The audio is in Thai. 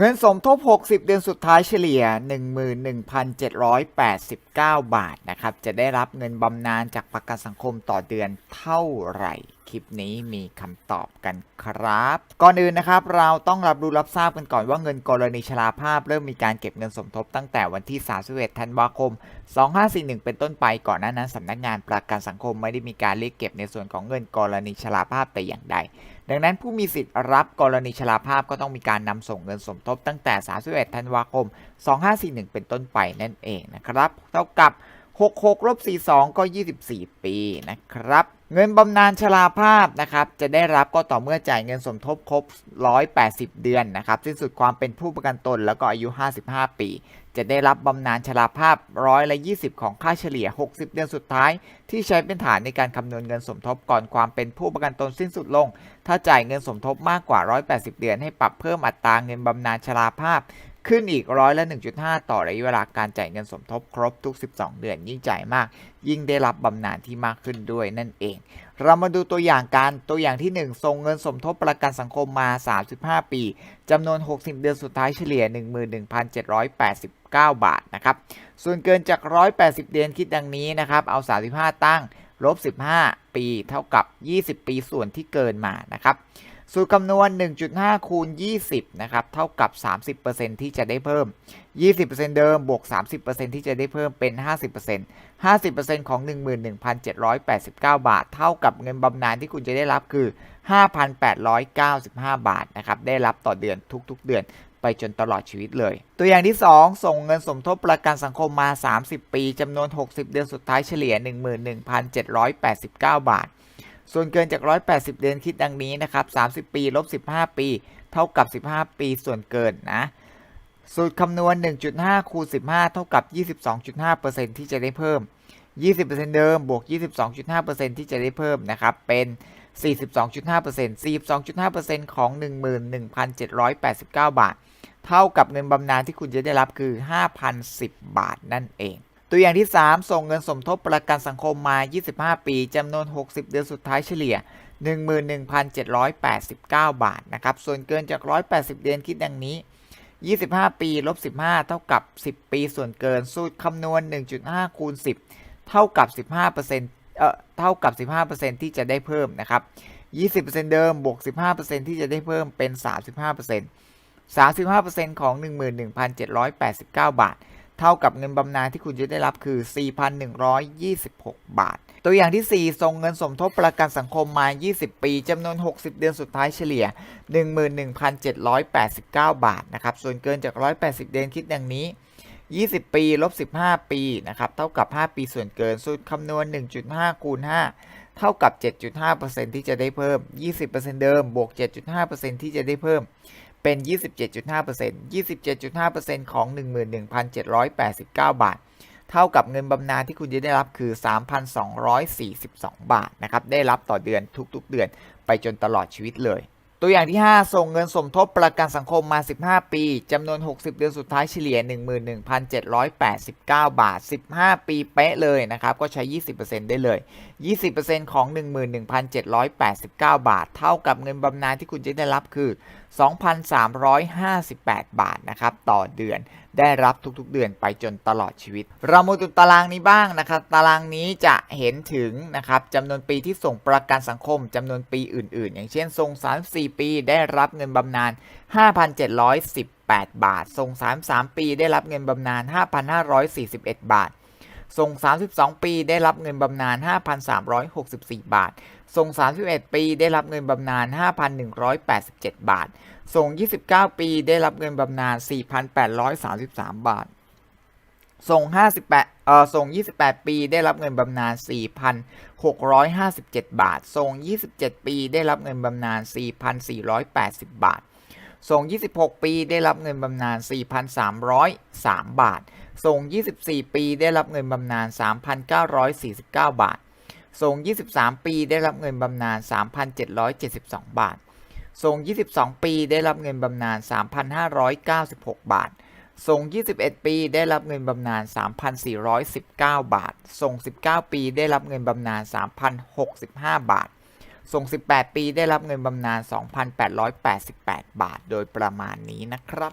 เงินสมทบ 60 เดือนสุดท้ายเฉลี่ย 11,789 บาทนะครับ จะได้รับเงินบำนาญจากประกันสังคมต่อเดือนเท่าไหร่ คลิปนี้มีคำตอบกันครับ ก่อนอื่นนะครับ เราต้องรับรู้รับทราบกันก่อนว่าเงินกรณีชราภาพ เริ่มมีการเก็บเงินสมทบตั้งแต่วันที่ 31 ธันวาคม 2541 เป็นต้นไปก่อนหน้านั้นสำนักงานประกันสังคมไม่ได้มีการเรียกเก็บในส่วนของเงินกรณีชราภาพแต่อย่างใด ดังนั้นผู้มีสิทธิ์รับกรณีชราภาพก็ต้องมีการนำส่งเงินสมทบตั้งแต่ 31 ธันวาคม 2541 เป็นต้นไปนั่นเองนะครับ เท่ากับ 66ลบ42 ก็ 24 ปีนะครับ เงินบำนาญชราภาพนะครับ จะได้รับก็ต่อเมื่อจ่ายเงินสมทบครบ 180 เดือนนะครับ สิ้นสุดความเป็นผู้ประกันตนแล้วก็อายุ 55 ปี จะได้รับบำนาญชราภาพร้อยละ20 ของค่าเฉลี่ย 60 เดือนสุดท้าย ที่ใช้เป็นฐานในการคำนวณเงินสมทบก่อนความเป็นผู้ประกันตนสิ้นสุดลง ถ้าจ่ายเงินสมทบมากกว่า 180 เดือนให้ปรับเพิ่มอัตราเงินบำนาญชราภาพ ขึ้นอีกร้อยละ 1.5 ต่อระยะเวลาการจ่ายเงินสมทบครบทุก 12 เดือนยิ่งจ่ายมาก ยิ่งได้รับบำนาญที่มากขึ้นด้วยนั่นเอง เรามาดูตัวอย่างกันตัวอย่างที่1ส่งเงินสมทบประกันสังคมมา 35 ปีจำนวน 60 เดือนสุดท้ายเฉลี่ย 11,789 บาทนะครับส่วนเกินจาก 180 เดือนคิดดังนี้นะครับเอา 35 ตั้งลบ 15 ปี เท่ากับ 20 ปีส่วนที่เกินมานะครับ สูตรคำนวณ 1.5 คูณ 20 นะครับ เท่ากับ 30%ที่จะได้เพิ่ม 20%เดิม บวก 30%ที่จะได้เพิ่มเป็น 50% 50%ของ 11,789 บาท เท่ากับเงินบำนาญที่คุณจะได้รับคือ 5,895 บาทนะครับ ได้รับต่อเดือนทุกๆ เดือนไปจนตลอดชีวิตเลย ตัวอย่างที่ 2 ส่งเงินสมทบประกันสังคมมา 30 ปีจำนวน 60 เดือนสุดท้ายเฉลี่ย 11,789 บาท ส่วนเกินจาก 180 เดือนคิดดังนี้นะครับ 30 ปีลบ 15 ปี เท่ากับ 15 ปีส่วนเกินนะ สูตรคำนวณ 1.5 คูณ 15 เท่ากับ 22.5%ที่จะได้เพิ่ม 20%เดิม บวก 22.5%ที่จะได้เพิ่มนะครับ เป็น 42.5% 42.5%ของ 11,789 บาท เท่ากับเงินบำนาญที่คุณจะได้รับคือ 5,010 บาทนั่นเอง ตัวอย่างที่ 3 ส่งเงินสมทบประกันสังคมมา 25 ปีจำนวน 60 เดือนสุดท้ายเฉลี่ย 11,789 บาทนะครับ ส่วนเกินจาก 180 เดือนคิดดังนี้ 25 ปีลบ15 เท่ากับ 10 ปีส่วนเกิน สูตรคำนวณ 1.5 คูณ 10 เท่ากับ 15%เอ่อเท่ากับ 15%ที่จะได้เพิ่มนะครับ 20%เดิมบวก 15%ที่จะได้เพิ่มเป็น 35% 35%ของ 11,789 บาท เท่ากับเงินบำนาญที่คุณจะได้รับคือ 4,126 บาท ตัวอย่างที่ 4 ส่งเงินสมทบประกันสังคมมา 20 ปีจำนวน 60 เดือนสุดท้ายเฉลี่ย 11,789 บาทนะครับ ส่วนเกินจาก 180 เดือนคิดดังนี้ 20 ปีลบ 15 ปีนะครับเท่ากับ 5 ปีส่วนเกินสูตรคำนวณ 1.5 คูณ 5 เท่ากับ 7.5%ที่จะได้เพิ่ม 20%เดิมบวก 7.5%ที่จะได้เพิ่ม เป็น 27.5% 27.5%ของ 11,789 บาท เท่ากับเงินบำนาญที่คุณจะได้รับคือ 3,242 บาทนะครับ ได้รับต่อเดือนทุกๆเดือนไปจนตลอดชีวิตเลย ตัวอย่างที่ 5 ส่งเงินสมทบประกันสังคมมา 15 ปี จำนวน 60 เดือนสุดท้ายเฉลี่ย 11,789 บาท 15 ปีเป๊ะเลยนะครับ ก็ใช้ 20%ได้เลย 20%ของ 11,789 บาท เท่ากับเงินบำนาญที่คุณจะได้รับคือ 2,358 บาทนะครับ ต่อเดือน ได้รับทุกๆเดือนไปจนตลอดชีวิต เรามาดูตารางนี้บ้างนะครับ ตารางนี้จะเห็นถึงนะครับจำนวนปีที่ส่งประกันสังคมจำนวนปีอื่น ๆ อย่างเช่นส่ง 34 ปีได้รับเงินบำนาญ 5,718บาท ส่ง 33 ปีได้รับเงินบำนาญ 5,541 บาท ส่ง 32 ปีได้รับเงินบำนาญ 5,364 บาท ส่ง 31 ปีได้รับเงินบำนาญ 5,187 บาท ส่ง 29 ปีได้รับเงินบำนาญ 4,833 บาท ส่ง 58เอ่อส่ง 28 ปีได้รับเงินบำนาญ 4,657 บาท ส่ง 27 ปีได้รับเงินบำนาญ 4,480 บาท ส่ง 26 ปีได้รับเงินบำนาญ 4,303 บาท ส่ง 24 ปีได้รับเงินบำนาญ 3,949 บาท ส่ง 23 ปีได้รับเงินบำนาญ 3,772 บาท ส่ง 22 ปีได้รับเงินบำนาญ 3,596 บาท ส่ง 21 ปีได้รับเงินบำนาญ 3,419 บาท ส่ง 19 ปีได้รับเงินบำนาญ 3,065 บาท ส่ง 18 ปีได้รับเงินบำนาญ 2,888 บาท โดยประมาณนี้นะครับ